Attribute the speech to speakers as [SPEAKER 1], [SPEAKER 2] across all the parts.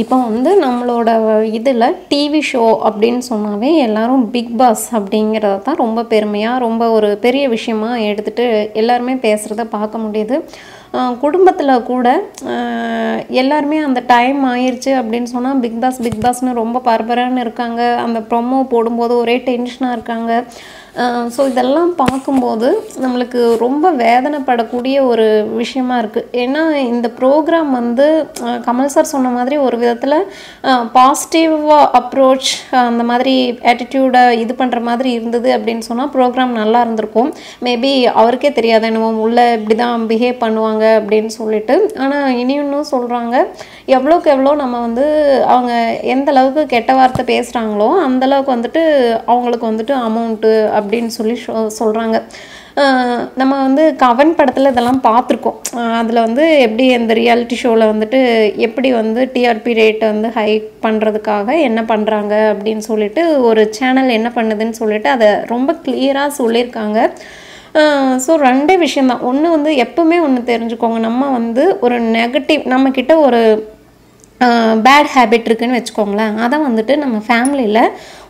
[SPEAKER 1] இப்போ வந்து நம்மளோட இதில் டிவி ஷோ அப்படின்னு சொன்னாவே எல்லாரும் பிக் பாஸ் அப்படிங்கிறத தான் ரொம்ப பெருமையாக ரொம்ப ஒரு பெரிய விஷயமா எடுத்துகிட்டு எல்லாருமே பேசுகிறத பார்க்க முடியுது. குடும்பத்தில் கூட எல்லாருமே அந்த டைம் ஆயிடுச்சு அப்படின்னு சொன்னால் பிக் பாஸ் பிக் பாஸ்னு ரொம்ப பரபரன்னு இருக்காங்க. அந்த ப்ரொமோ போடும்போது ஒரே டென்ஷனாக இருக்காங்க. ஸோ இதெல்லாம் பார்க்கும்போது நம்மளுக்கு ரொம்ப வேதனைப்படக்கூடிய ஒரு விஷயமா இருக்குது ஏன்னா இந்த ப்ரோக்ராம் வந்து கமல் சார் சொன்ன மாதிரி ஒரு விதத்தில் பாசிட்டிவாக அப்ரோச் அந்த மாதிரி ஆட்டிடியூடை இது பண்ணுற மாதிரி இருந்தது அப்படின்னு சொன்னால் ப்ரோக்ராம் நல்லா இருந்திருக்கும். மேபி அவருக்கே தெரியாது என்னவோ உள்ளே இப்படி தான் பிஹேவ் பண்ணுவாங்க அப்படின்னு சொல்லிட்டு. ஆனால் இனி இன்னும் சொல்கிறாங்க எவ்வளோக்கு எவ்வளோ நம்ம வந்து அவங்க எந்த அளவுக்கு கெட்ட வார்த்தை பேசுகிறாங்களோ அந்தளவுக்கு வந்துட்டு அவங்களுக்கு வந்துட்டு அமௌண்ட்டு அப்படின்னு சொல்லி சொல்கிறாங்க நம்ம வந்து கவன் படத்தில் இதெல்லாம் பார்த்துருக்கோம். அதில் வந்து எப்படி இந்த ரியாலிட்டி ஷோவில் வந்துட்டு எப்படி வந்து டிஆர்பி ரேட்டை வந்து ஹை பண்ணுறதுக்காக என்ன பண்ணுறாங்க அப்படின்னு சொல்லிட்டு ஒரு சேனல் என்ன பண்ணுதுன்னு சொல்லிட்டு அதை ரொம்ப கிளியராக சொல்லியிருக்காங்க. ஸோ ரெண்டே விஷயந்தான் ஒன்று வந்து எப்பவுமே ஒன்று தெரிஞ்சுக்கோங்க. நம்ம வந்து ஒரு நெகட்டிவ் நம்மக்கிட்ட ஒரு பேட் ஹேபிட் இருக்குன்னு வச்சுக்கோங்களேன். அதை வந்துட்டு நம்ம ஃபேமிலியில்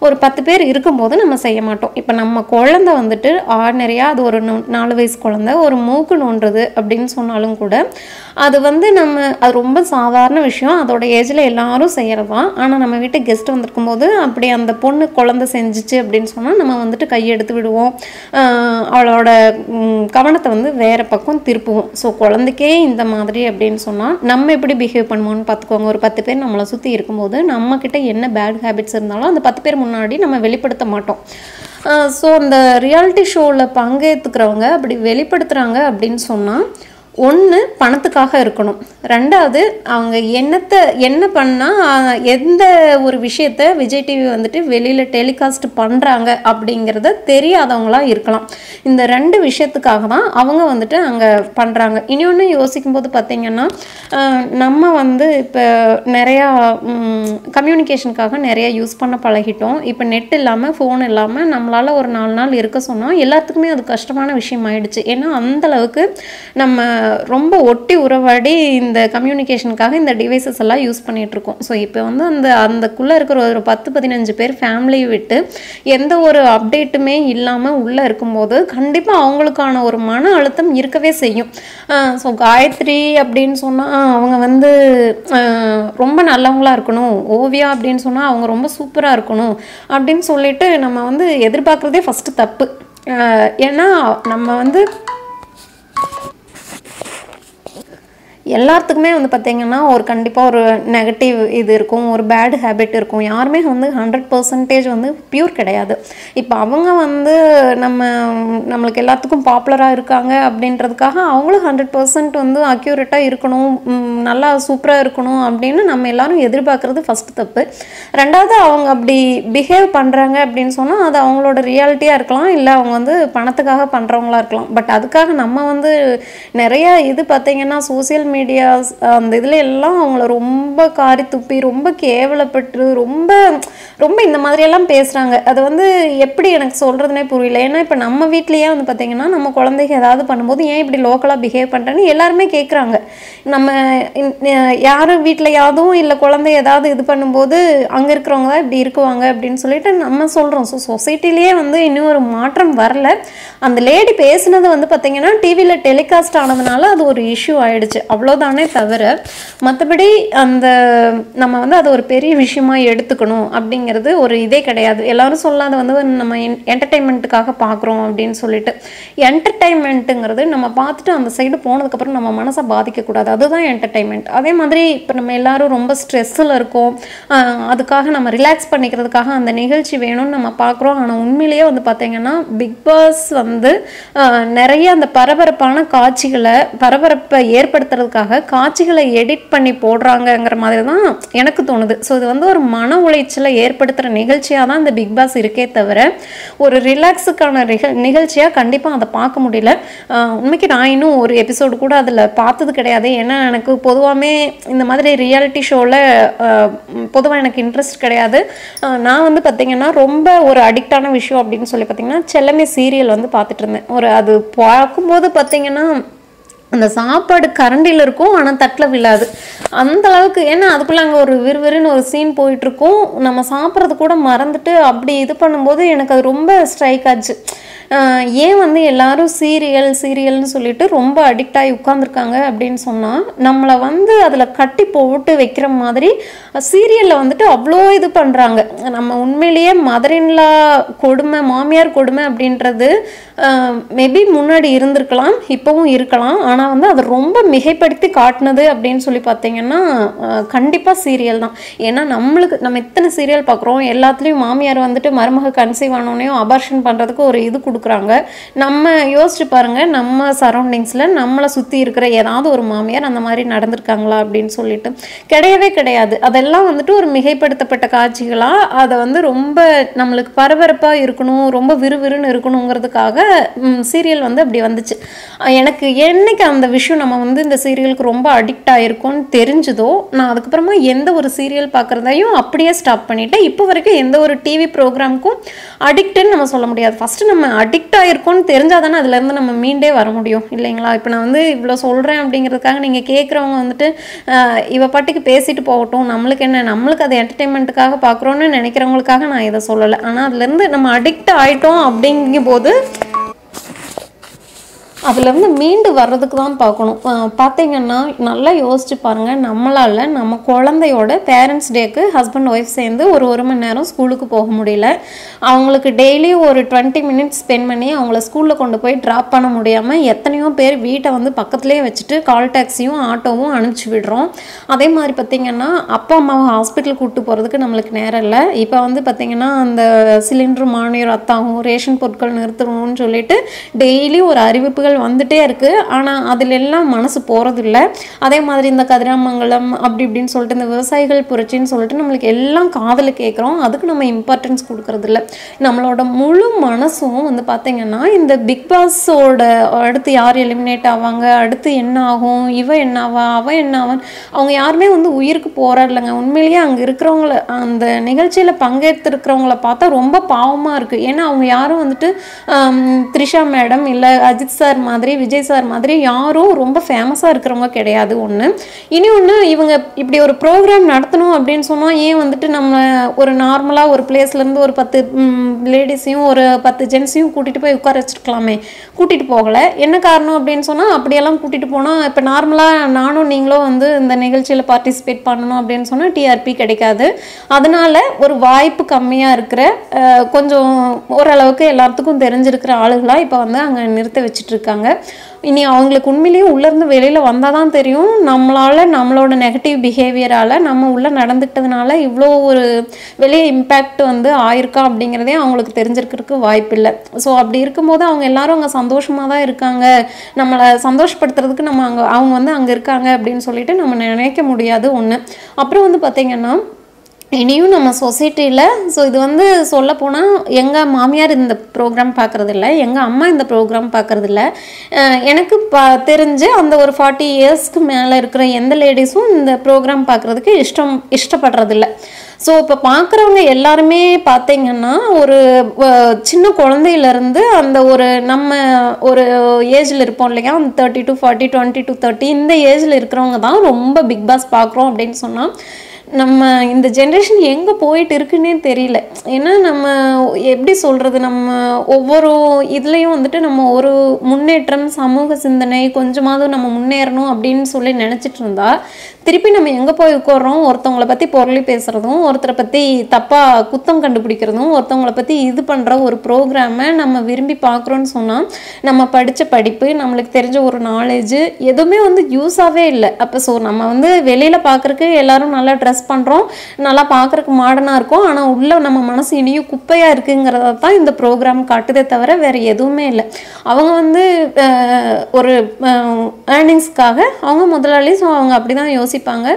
[SPEAKER 1] ஒரு பத்து பேர் இருக்கும்போது நம்ம செய்ய மாட்டோம். இப்போ நம்ம குழந்த வந்துட்டு ஆர்டினரியாக அது ஒரு நாலு வயசு குழந்த ஒரு மூக்கு நோண்டுறது அப்படின்னு சொன்னாலும் கூட அது வந்து நம்ம அது ரொம்ப சாதாரண விஷயம். அதோட ஏஜில் எல்லாரும் செய்கிறது தான் ஆனால் நம்ம வீட்டு கெஸ்ட் வந்திருக்கும் போது அப்படி அந்த பொண்ணு குழந்தை செஞ்சுச்சு அப்படின்னு சொன்னால் நம்ம வந்துட்டு கையெடுத்து விடுவோம். அவளோட கவனத்தை வந்து வேறு பக்கம் திருப்புவோம். ஸோ குழந்தைக்கே இந்த மாதிரி அப்படின்னு சொன்னால் நம்ம எப்படி பிஹேவ் பண்ணுவோம்னு பார்த்துக்கோங்க. ஒரு பத்து பேர் நம்மளை சுற்றி இருக்கும்போது நம்மக்கிட்ட என்ன பேட் ஹேபிட்ஸ் இருந்தாலும் அந்த பத்து பேர் முன்னாடி நம்ம வெளிப்படுத்த மாட்டோம். ஸோ அந்த ரியாலிட்டி ஷோவில் பங்கேற்றுக்கிறவங்க அப்படி வெளிப்படுத்துகிறாங்க அப்படின்னு சொன்னால் ஒன்று பணத்துக்காக இருக்கணும். ரெண்டாவது அவங்க என்னத்தை என்ன பண்ணால் எந்த ஒரு விஷயத்த விஜய் டிவி வந்துட்டு வெளியில் டெலிகாஸ்ட் பண்ணுறாங்க அப்படிங்கிறத தெரியாதவங்களா இருக்கலாம். இந்த ரெண்டு விஷயத்துக்காக தான் அவங்க வந்துட்டு அங்கே பண்ணுறாங்க இன்னொன்று யோசிக்கும் போது பார்த்திங்கன்னா நம்ம வந்து இப்போ நிறையா கம்யூனிகேஷனுக்காக நிறையா யூஸ் பண்ண பழகிட்டோம். இப்போ நெட் இல்லாமல் ஃபோன் இல்லாமல் நம்மளால் ஒரு நாலு நாள் இருக்க சொன்னால் எல்லாத்துக்குமே அது கஷ்டமான விஷயம் ஆயிடுச்சு ஏன்னா அந்தளவுக்கு நம்ம ரொம்ப ஒட்டி உறவாடி இந்த கம்யூனிகேஷனுக்காக இந்த டிவைசஸ் எல்லாம் யூஸ் பண்ணிகிட்ருக்கோம் ஸோ இப்போ வந்து அந்த அந்தக்குள்ளே இருக்கிற ஒரு பத்து பதினஞ்சு பேர் ஃபேமிலியை விட்டு எந்த ஒரு அப்டேட்டுமே இல்லாமல் உள்ளே இருக்கும்போது கண்டிப்பாக அவங்களுக்கான ஒரு மன அழுத்தம் இருக்கவே செய்யும். ஸோ காயத்ரி அப்படின்னு சொன்னால் அவங்க வந்து ரொம்ப நல்லவங்களாக இருக்கணும். ஓவியா அப்படின்னு சொன்னால் அவங்க ரொம்ப சூப்பராக இருக்கணும் அப்படின்னு சொல்லிட்டு நம்ம வந்து எதிர்பார்க்குறதே ஃபஸ்ட்டு தப்பு. ஏன்னா நம்ம வந்து எல்லாத்துக்குமே வந்து பார்த்திங்கன்னா ஒரு கண்டிப்பாக ஒரு நெகட்டிவ் இது இருக்கும் ஒரு பேட் ஹேபிட் இருக்கும். யாருமே வந்து ஹண்ட்ரட் பர்சன்டேஜ் வந்து பியூர் கிடையாது. இப்போ அவங்க வந்து நம்ம நம்மளுக்கு எல்லாத்துக்கும் பாப்புலராக இருக்காங்க அப்படின்றதுக்காக அவங்களும் ஹண்ட்ரட் பர்சன்ட் வந்து அக்யூரேட்டாக இருக்கணும் நல்லா சூப்பராக இருக்கணும் அப்படின்னு நம்ம எல்லாரும் எதிர்பார்க்குறது ஃபஸ்ட்டு தப்பு. ரெண்டாவது அவங்க அப்படி பிஹேவ் பண்ணுறாங்க அப்படின்னு சொன்னால் அது அவங்களோட ரியாலிட்டியாக இருக்கலாம் இல்லை அவங்க வந்து பணத்துக்காக பண்ணுறவங்களா இருக்கலாம். பட் அதுக்காக நம்ம வந்து நிறைய இது பார்த்தீங்கன்னா சோஷியல் மீடியாஸ் அந்த இதில் எல்லாம் அவங்கள ரொம்ப காரி துப்பி ரொம்ப கேவலப்பட்டு ரொம்ப ரொம்ப இந்த மாதிரியெல்லாம் பேசுகிறாங்க அது வந்து எப்படி எனக்கு சொல்கிறதுனே புரியல. ஏன்னா இப்போ நம்ம வீட்லேயே வந்து பார்த்திங்கன்னா நம்ம குழந்தைக்கு ஏதாவது பண்ணும்போது ஏன் இப்படி லோக்கலாக பிஹேவ் பண்ணுறேன்னு எல்லாருமே கேட்குறாங்க நம்ம யாரும் வீட்டில் யாரும் இல்லை குழந்தை ஏதாவது இது பண்ணும்போது அங்கே இருக்கிறவங்க தான் இப்படி இருக்குவாங்க அப்படின்னு சொல்லிட்டு நம்ம சொல்கிறோம் ஸோ சொசைட்டிலேயே வந்து இன்னும் ஒரு மாற்றம் வரல. அந்த லேடி பேசினது வந்து பார்த்தீங்கன்னா டிவியில் டெலிகாஸ்ட் ஆனதுனால அது ஒரு இஷ்யூ ஆயிடுச்சு. அவ்வளோதானே தவிர மற்றபடி அந்த நம்ம வந்து அதை ஒரு பெரிய விஷயமா எடுத்துக்கணும் அப்படிங்கிறது ஒரு இதே கிடையாது. எல்லாரும் சொல்லாத வந்து நம்ம என்டர்டெயின்மெண்ட்டுக்காக பார்க்குறோம் அப்படின்னு சொல்லிட்டு என்டர்டெயின்மெண்ட்டுங்கிறது நம்ம பார்த்துட்டு அந்த சைடு போனதுக்கப்புறம் நம்ம மனசை பாதிக்கக்கூடாது. அதுதான் என்டர்டெயின்மெண்ட் அதே மாதிரி இப்போ நம்ம எல்லாரும் ரொம்ப ஸ்ட்ரெஸ்ஸில் இருக்கோம். அதுக்காக நம்ம ரிலாக்ஸ் பண்ணிக்கிறதுக்காக அந்த நிகழ்ச்சி வேணும்னு நம்ம பார்க்குறோம் ஆனால் உண்மையிலேயே வந்து பார்த்தீங்கன்னா பிக் பாஸ் வந்து நிறைய அந்த பரபரப்பான காட்சிகளை பரபரப்பை ஏற்படுத்துறதுக்கு ஏற்படுத்துறதுக்காக காட்சிகளை எடிட் பண்ணி போடுறாங்கங்கிற மாதிரி தான் எனக்கு தோணுது. ஸோ இது வந்து ஒரு மன உளைச்சலை ஏற்படுத்துகிற நிகழ்ச்சியாக தான் இந்த பிக் பாஸ் இருக்கே தவிர ஒரு ரிலாக்ஸுக்கான நிக நிகழ்ச்சியாக கண்டிப்பாக அதை பார்க்க முடியல. உண்மைக்கு நான் இன்னும் ஒரு எபிசோடு கூட அதில் பார்த்தது கிடையாது. ஏன்னா எனக்கு பொதுவாகவே இந்த மாதிரி ரியாலிட்டி ஷோவில் பொதுவாக எனக்கு இன்ட்ரெஸ்ட் கிடையாது. நான் வந்து பார்த்தீங்கன்னா ரொம்ப ஒரு அடிக்டான விஷயம் அப்படின்னு சொல்லி பார்த்தீங்கன்னா செல்லமே சீரியல் வந்து பார்த்துட்டு இருந்தேன். ஒரு அது பார்க்கும்போது பார்த்தீங்கன்னா அந்த சாப்பாடு கரண்டியில் இருக்கும் ஆனால் தட்டில் விழாது. அந்த அளவுக்கு ஏன்னா அதுக்குள்ளே அங்கே ஒரு விறுவிறுன்னு ஒரு சீன் போயிட்டுருக்கும் நம்ம சாப்பிட்றது கூட மறந்துட்டு அப்படி இது பண்ணும்போது எனக்கு அது ரொம்ப ஸ்ட்ரைக் ஆச்சு. ஏன் வந்து எல்லாரும் சீரியல் சீரியல்னு சொல்லிட்டு ரொம்ப அடிக்ட் ஆகி உட்காந்துருக்காங்க அப்படின்னு சொன்னால் நம்மளை வந்து அதில் கட்டி போட்டு வைக்கிற மாதிரி சீரியலில் வந்துட்டு அவ்வளோ இது பண்ணுறாங்க நம்ம உண்மையிலேயே மதரின்லா கொடுமை மாமியார் கொடுமை அப்படின்றது மேபி முன்னாடி இருந்திருக்கலாம் இப்போவும் இருக்கலாம். ஆனால் வந்து அதை ரொம்ப மிகைப்படுத்தி காட்டினது அப்படின்னு சொல்லி பார்த்தீங்கன்னா கண்டிப்பாக சீரியல் தான். ஏன்னா நம்மளுக்கு நம்ம எத்தனை சீரியல் பார்க்குறோம்? எல்லாத்துலேயும் மாமியார் வந்துட்டு மருமக கன்சீவ் ஆனோடனையும் அபார்ஷன் பண்ணுறதுக்கு ஒரு இது கொடுக்குறாங்க. நம்ம யோசிச்சு பாருங்க நம்ம சரௌண்டிங்ஸில் நம்மளை சுற்றி இருக்கிற ஏதாவது ஒரு மாமியார் அந்த மாதிரி நடந்திருக்காங்களா அப்படின்னு சொல்லிட்டு. கிடையவே கிடையாது. அதெல்லாம் வந்துட்டு ஒரு மிகைப்படுத்தப்பட்ட காட்சிகளாக அதை வந்து ரொம்ப நம்மளுக்கு பரபரப்பாக இருக்கணும் ரொம்ப விறுவிறுன்னு இருக்கணுங்கிறதுக்காக சீரியல் வந்து அப்படி வந்துச்சு. எனக்கு என்னைக்கு அந்த விஷயம் நம்ம வந்து இந்த சீரியலுக்கு ரொம்ப அடிக்ட் ஆகிருக்கும்னு தெரிஞ்சுதோ நான் அதுக்கப்புறமா எந்த ஒரு சீரியல் பார்க்குறதையும் அப்படியே ஸ்டாப் பண்ணிட்டேன். இப்போ வரைக்கும் எந்த ஒரு டிவி ப்ரோக்ராமுக்கும் அடிக்ட்டுன்னு நம்ம சொல்ல முடியாது. ஃபஸ்ட்டு நம்ம அடிக்ட் ஆயிருக்கோம்னு தெரிஞ்சால் தானே அதுலேருந்து நம்ம மீண்டே வர முடியும் இல்லைங்களா? இப்போ நான் வந்து இவ்வளோ சொல்கிறேன் அப்படிங்கிறதுக்காக நீங்கள் கேட்குறவங்க வந்துட்டு இவ பாட்டுக்கு பேசிட்டு போகட்டும் நம்மளுக்கு என்ன நம்மளுக்கு அது என்டர்டெயின்மெண்ட்டுக்காக பார்க்குறோன்னு நினைக்கிறவங்களுக்காக நான் இதை சொல்லலை. ஆனால் அதுலேருந்து நம்ம அடிக்ட் ஆகிட்டோம் அப்படிங்கும்போது அதுலேருந்து மீண்டு வர்றதுக்கு தான் பார்க்கணும். பார்த்தீங்கன்னா நல்லா யோசிச்சு பாருங்கள் நம்மளால் நம்ம குழந்தையோட பேரண்ட்ஸ் டேக்கு ஹஸ்பண்ட் ஒய்ஃப் சேர்ந்து ஒரு ஒரு மணி நேரம் ஸ்கூலுக்கு போக முடியல. அவங்களுக்கு டெய்லி ஒரு டுவெண்ட்டி மினிட்ஸ் ஸ்பெண்ட் பண்ணி அவங்கள ஸ்கூலில் கொண்டு போய் ட்ராப் பண்ண முடியாமல் எத்தனையோ பேர் வீட்டை வந்து பக்கத்துலேயே வச்சுட்டு கால் டாக்ஸியும் ஆட்டோவும் அனுப்பிச்சி விடுறோம். அதே மாதிரி பார்த்தீங்கன்னா அப்பா அம்மாவை ஹாஸ்பிட்டல் கூப்பிட்டு போகிறதுக்கு நம்மளுக்கு நேரம் இல்லை. இப்போ வந்து பார்த்திங்கன்னா அந்த சிலிண்டர் மானியர் அத்தாகும் ரேஷன் பொருட்கள் நிறுத்தணும்னு சொல்லிட்டு டெய்லி ஒரு அறிவிப்புகள் வந்துட்டே இருக்கு. ஆனால் அதில் எல்லாம் மனசு போகிறதில்ல அதே மாதிரி இந்த கதிராமங்கலம் அப்படி இப்படின்னு சொல்லிட்டு இந்த விவசாயிகள் புரட்சின்னு சொல்லிட்டு நம்மளுக்கு எல்லாம் காதல் கேட்குறோம் அதுக்கு நம்ம இம்பார்ட்டன்ஸ் கொடுக்கறதில்ல. நம்மளோட முழு மனசும் வந்து பார்த்திங்கன்னா இந்த பிக் பாஸோட அடுத்து யார் எலிமினேட் ஆவாங்க? அடுத்து என்ன ஆகும்? இவ என்ன ஆவா? அவ என்ன ஆவான் அவங்க யாருமே வந்து உயிருக்கு போராடலைங்க உண்மையிலேயே அங்கே இருக்கிறவங்கள அந்த நிகழ்ச்சியில் பங்கேற்றுருக்கிறவங்கள பார்த்தா ரொம்ப பாவமாக இருக்குது ஏன்னா அவங்க யாரும் வந்துட்டு த்ரிஷா மேடம் இல்லை அஜித் சார் மாதிரி விஜய் சார் மாதிரி யாரும் ரொம்ப ஃபேமஸாக இருக்கிறவங்க கிடையாது ஒன்று இனி ஒன்று இவங்க இப்படி ஒரு ப்ரோக்ராம் நடத்தணும் அப்படின்னு சொன்னால் ஏன் வந்துட்டு நம்ம ஒரு நார்மலாக ஒரு பிளேஸ்லேருந்து ஒரு பத்து லேடிஸையும் ஒரு பத்து ஜென்ஸையும் கூட்டிகிட்டு போய் உட்கார வச்சுருக்கலாமே. கூட்டிகிட்டு போகலை. என்ன காரணம் அப்படின்னு சொன்னால் அப்படியெல்லாம் கூட்டிகிட்டு போனால் இப்போ நார்மலாக நானும் நீங்களும் வந்து இந்த நிகழ்ச்சியில் பார்ட்டிசிபேட் பண்ணணும் அப்படின்னு சொன்னால் டிஆர்பி கிடைக்காது. அதனால ஒரு வாய்ப்பு கம்மியாக இருக்கிற கொஞ்சம் ஓரளவுக்கு எல்லாத்துக்கும் தெரிஞ்சிருக்கிற ஆளுகளாக இப்போ வந்து அங்கே நிறுத்த வச்சுட்டு இருக்காங்க இனி அவங்களுக்கு உண்மையிலேயே உள்ளேருந்து வெளியில் வந்தால் தான் தெரியும். நம்மளால் நம்மளோட நெகட்டிவ் பிஹேவியரால் நம்ம உள்ளே நடந்துக்கிட்டதுனால இவ்வளோ ஒரு வெளியே இம்பேக்ட் வந்து ஆயிருக்கா அப்படிங்கிறதே அவங்களுக்கு தெரிஞ்சிருக்கிறதுக்கு வாய்ப்பில்லை. ஸோ அப்படி இருக்கும்போது அவங்க எல்லாரும் அங்கே சந்தோஷமாக தான் இருக்காங்க. நம்மளை சந்தோஷப்படுத்துறதுக்கு நம்ம அங்கே அவங்க வந்து அங்கே இருக்காங்க அப்படின்னு சொல்லிட்டு நம்ம நினைக்க முடியாது ஒன்று அப்புறம் வந்து பார்த்திங்கன்னா இனியும் நம்ம சொசைட்டியில் ஸோ இது வந்து சொல்ல போனால் எங்கள் மாமியார் இந்த ப்ரோக்ராம் பார்க்குறதில்ல. எங்கள் அம்மா இந்த ப்ரோக்ராம் பார்க்குறதில்ல. எனக்கு பா தெரிஞ்சு அந்த ஒரு ஃபார்ட்டி இயர்ஸ்க்கு மேலே இருக்கிற எந்த லேடிஸும் இந்த ப்ரோக்ராம் பார்க்குறதுக்கு இஷ்டம் இஷ்டப்படுறதில்ல. ஸோ இப்போ பார்க்குறவங்க எல்லாருமே பார்த்தீங்கன்னா ஒரு சின்ன குழந்தையிலேருந்து அந்த ஒரு நம்ம ஒரு ஏஜில் இருப்போம் இல்லையா? அந்த thirty to forty twenty to thirty இந்த ஏஜில் இருக்கிறவங்க தான் ரொம்ப பிக் பாஸ் பார்க்குறோம் அப்படின்னு சொன்னால் நம்ம இந்த ஜென்ரேஷன் எங்கே போயிட்டு இருக்குன்னே தெரியல. ஏன்னா நம்ம எப்படி சொல்கிறது நம்ம ஒவ்வொரு இதுலேயும் வந்துட்டு நம்ம ஒரு முன்னேற்றம் சமூக சிந்தனை கொஞ்சமாவது நம்ம முன்னேறணும் அப்படின்னு சொல்லி நினச்சிட்டு இருந்தா திருப்பி நம்ம எங்கே போய் உட்கார்றோம்? ஒருத்தவங்களை பற்றி பொருளி பேசுகிறதும் ஒருத்தரை பற்றி தப்பாக குத்தம் கண்டுபிடிக்கிறதும் ஒருத்தவங்களை பற்றி இது பண்ணுற ஒரு ப்ரோக்ராமை நம்ம விரும்பி பார்க்குறோன்னு சொன்னால் நம்ம படித்த படிப்பு நம்மளுக்கு தெரிஞ்ச ஒரு நாலேஜு எதுவுமே வந்து யூஸாகவே இல்லை. அப்போ ஸோ நம்ம வந்து வெளியில் பார்க்குறக்கு எல்லாரும் நல்லா ட்ரெஸ் பண்ணுறோம் நல்லா பார்க்குறக்கு மாடர்னாக இருக்கும். ஆனால் உள்ள நம்ம மனசு இனியும் குப்பையாக இருக்குங்கிறத தான் இந்த ப்ரோக்ராம் காட்டுதே தவிர வேறு எதுவுமே இல்லை. அவங்க வந்து ஒரு ஏர்னிங்ஸ்க்காக அவங்க முதலாளி ஸோ அவங்க அப்படி தான் யோசிப்பாங்க.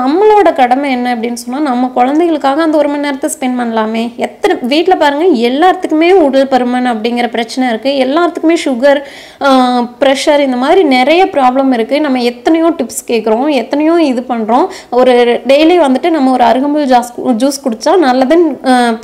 [SPEAKER 1] நம்மளோட கடமை என்ன அப்படின்னு சொன்னால் நம்ம குழந்தைகளுக்காக அந்த ஒரு மணி நேரத்தை ஸ்பெண்ட் பண்ணலாமே. எத்தனை வீட்டில் பாருங்கள் எல்லாத்துக்குமே உடல் பருமன் அப்படிங்கிற பிரச்சனை இருக்குது எல்லாத்துக்குமே சுகர் ப்ரெஷர் இந்த மாதிரி நிறைய ப்ராப்ளம் இருக்குது நம்ம எத்தனையோ டிப்ஸ் கேட்குறோம் எத்தனையோ இது பண்ணுறோம் ஒரு டெய்லி வந்துட்டு நம்ம ஒரு அருகம்புல் ஜாஸ் ஜூஸ் குடித்தா நல்லதுன்னு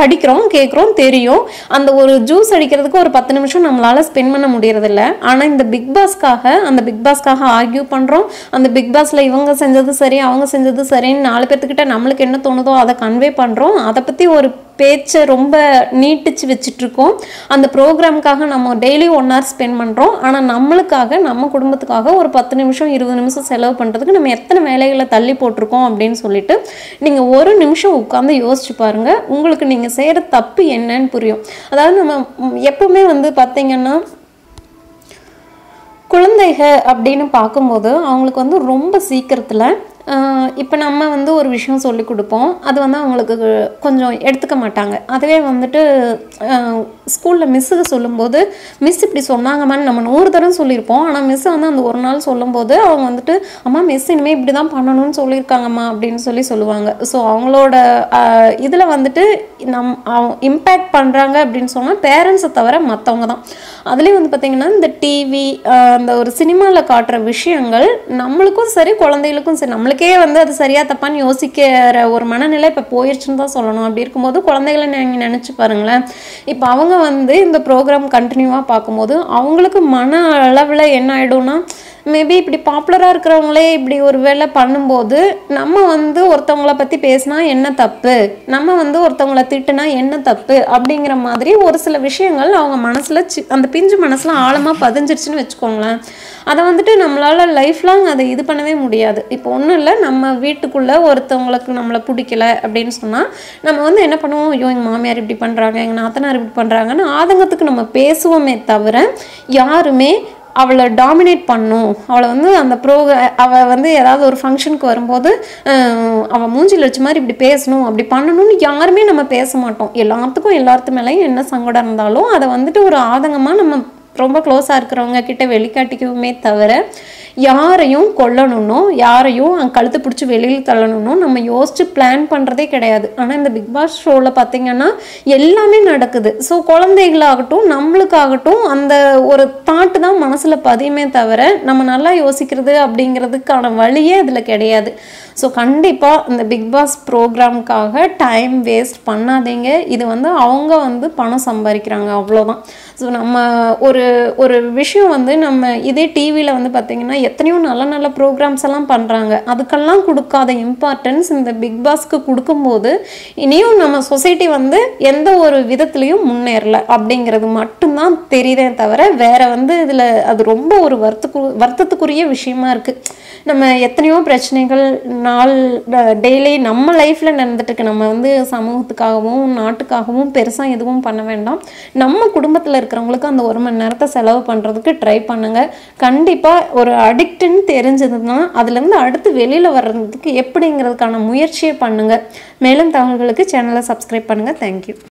[SPEAKER 1] படிக்கிறோம் கேட்குறோம் தெரியும். அந்த ஒரு ஜூஸ் அடிக்கிறதுக்கு ஒரு பத்து நிமிஷம் நம்மளால் ஸ்பெண்ட் பண்ண முடியறதில்ல. ஆனால் இந்த பிக் பாஸ்க்காக அந்த பிக் பாஸ்க்காக ஆர்கியூ பண்ணுறோம் அந்த பிக் பாஸில் இவங்க செஞ்சது சரி அவங்க செஞ்சது சரின்னு நாலு பேர்த்துக்கிட்ட நம்மளுக்கு என்ன தோணுதோ அதை கன்வே பண்ணுறோம் அதை பற்றி ஒரு பேச்சை ரொம்ப நீட்டிச்சு வச்சுட்ருக்கோம். அந்த ப்ரோக்ராமுக்காக நம்ம டெய்லி ஒன் ஹவர் ஸ்பெண்ட் பண்ணுறோம் ஆனால் நம்மளுக்காக நம்ம குடும்பத்துக்காக ஒரு பத்து நிமிஷம் இருபது நிமிஷம் செலவு பண்ணுறதுக்கு நம்ம எத்தனை வேலைகளை தள்ளி போட்டிருக்கோம் அப்படின்னு சொல்லிட்டு நீங்கள் ஒரு நிமிஷம் உட்காந்து யோசிச்சு பாருங்கள் உங்களுக்கு நீங்கள் செய்கிற தப்பு என்னன்னு புரியும். அதாவது நம்ம எப்பவுமே வந்து பார்த்திங்கன்னா குழந்தைக அப்படின்னு பார்க்கும்போது அவங்களுக்கு வந்து ரொம்ப சீக்கிரத்தில் இப்போ நம்ம வந்து ஒரு விஷயம் சொல்லி கொடுப்போம். அது வந்து அவங்களுக்கு கொஞ்சம் எடுத்துக்க மாட்டாங்க. அதுவே வந்துட்டு ஸ்கூலில் மிஸ்ஸுக்கு சொல்லும்போது மிஸ் இப்படி சொன்னாங்கம்மான்னு நம்ம நூறு தடவை சொல்லியிருப்போம். ஆனால் மிஸ் வந்து அந்த ஒரு நாள் சொல்லும்போது அவங்க வந்துட்டு அம்மா மிஸ் இனிமேல் இப்படி தான் பண்ணணும்னு சொல்லியிருக்காங்கம்மா அப்படின்னு சொல்லி சொல்லுவாங்க. ஸோ அவங்களோட இதில் வந்துட்டு நம் இம்பேக்ட் பண்ணுறாங்க அப்படின்னு சொன்னால் பேரண்ட்ஸை தவிர மற்றவங்க தான். அதுலேயும் வந்து பார்த்திங்கன்னா இந்த டிவி அந்த ஒரு சினிமாவில் காட்டுற விஷயங்கள் நம்மளுக்கும் சரி குழந்தைகளுக்கும் சரி நம்மளுக்கு வந்து அது சரியா தப்பான்னு யோசிக்கிற ஒரு மனநிலை இப்போ போயிடுச்சுன்னு தான் சொல்லணும். அப்படி இருக்கும்போது குழந்தைகளை நீங்கள் நினச்சி பாருங்களேன். இப்போ அவங்க வந்து இந்த ப்ரோக்ராம் கண்டினியூவாக பார்க்கும்போது அவங்களுக்கு மன அளவில் என்ன ஆகிடும்னா மேபி இப்படி பாப்புலராக இருக்கிறவங்களே இப்படி ஒரு வேலை பண்ணும்போது நம்ம வந்து ஒருத்தவங்கள பற்றி பேசினா என்ன தப்பு? நம்ம வந்து ஒருத்தவங்கள திட்டுனா என்ன தப்பு? அப்படிங்கிற மாதிரி ஒரு சில விஷயங்கள் அவங்க மனசில் சி அந்த பிஞ்சு மனசில் ஆழமாக பதிஞ்சிருச்சுன்னு வச்சுக்கோங்களேன். அதை வந்துட்டு நம்மளால் லைஃப் லாங் அதை இது பண்ணவே முடியாது. இப்போ ஒன்றும் இல்லை நம்ம வீட்டுக்குள்ளே ஒருத்தவங்களுக்கு நம்மளை பிடிக்கல அப்படின்னு சொன்னால் நம்ம வந்து என்ன பண்ணுவோம்? ஐயோ எங்கள் மாமியார் இப்படி பண்ணுறாங்க எங்கள் நாத்தனார் இப்படி பண்ணுறாங்கன்னு ஆதங்கத்துக்கு நம்ம பேசுவோமே தவிர யாருமே அவளை டாமினேட் பண்ணும். அவளை வந்து அந்த ப்ரோக அவள் வந்து ஏதாவது ஒரு ஃபங்க்ஷனுக்கு வரும்போது அவள் மூஞ்சில் வச்ச மாதிரி இப்படி பேசணும். அப்படி பண்ணணும்னு யாருமே நம்ம பேச மாட்டோம். எல்லாத்துக்கும் எல்லாத்து மேலேயும் என்ன சங்கடம் இருந்தாலும் அதை வந்துட்டு ஒரு ஆதங்கமாக நம்ம ரொம்ப க்ளோஸாக இருக்கிறவங்க கிட்ட வெளிக்காட்டிக்குமே தவிர யாரையும் கொல்லணும்னோ யாரையும் அங்கே கழுத்து பிடிச்சி வெளியில் தள்ளணும்னோ நம்ம யோசிச்சு பிளான் பண்ணுறதே கிடையாது. ஆனால் இந்த பிக் பாஸ் ஷோவில் பார்த்தீங்கன்னா எல்லாமே நடக்குது. ஸோ குழந்தைகளாகட்டும் நம்மளுக்காகட்டும் அந்த ஒரு தாட்டு தான் மனசில் பதியுமே தவிர நம்ம நல்லா யோசிக்கிறது அப்படிங்கிறதுக்கான வழியே இதில் கிடையாது. ஸோ கண்டிப்பாக இந்த பிக் பாஸ் ப்ரோக்ராம்க்காக டைம் வேஸ்ட் பண்ணாதீங்க. இது வந்து அவங்க வந்து பணம் சம்பாதிக்கிறாங்க அவ்வளோதான் ஸோ நம்ம ஒரு ஒரு விஷயம் வந்து நம்ம இதே டிவியில் வந்து பார்த்திங்கன்னா எத்தனையோ நல்ல நல்ல ப்ரோக்ராம்ஸ் எல்லாம் பண்ணுறாங்க அதுக்கெல்லாம் கொடுக்காத இம்பார்ட்டன்ஸ் இந்த பிக் பாஸ்க்கு கொடுக்கும்போது இனியும் நம்ம சொசைட்டி வந்து எந்த ஒரு விதத்துலேயும் முன்னேறல. அப்படிங்கிறது மட்டும்தான் தெரியுதே தவிர வேறு வந்து இதில் அது ரொம்ப ஒரு வருத்தக்கு வருத்தத்துக்குரிய விஷயமா இருக்குது நம்ம எத்தனையோ பிரச்சனைகள் நாள் டெய்லி நம்ம லைஃப்பில் நடந்துட்டுருக்கு நம்ம வந்து சமூகத்துக்காகவும் நாட்டுக்காகவும் பெருசாக எதுவும் பண்ண வேண்டாம். நம்ம குடும்பத்தில் இருக்கிறவங்களுக்கு அந்த ஒரு மணி நேரத்தை செலவு பண்ணுறதுக்கு ட்ரை பண்ணுங்கள் கண்டிப்பாக ஒரு அடிக்ட்டுன்னு தெரிஞ்சதுன்னா அதுலேருந்து அடுத்து வெளியில் வர்றதுக்கு எப்படிங்கிறதுக்கான முயற்சியை பண்ணுங்கள் மேலும் தகவல்களுக்கு சேனலை சப்ஸ்கிரைப் பண்ணுங்கள் தேங்க்யூ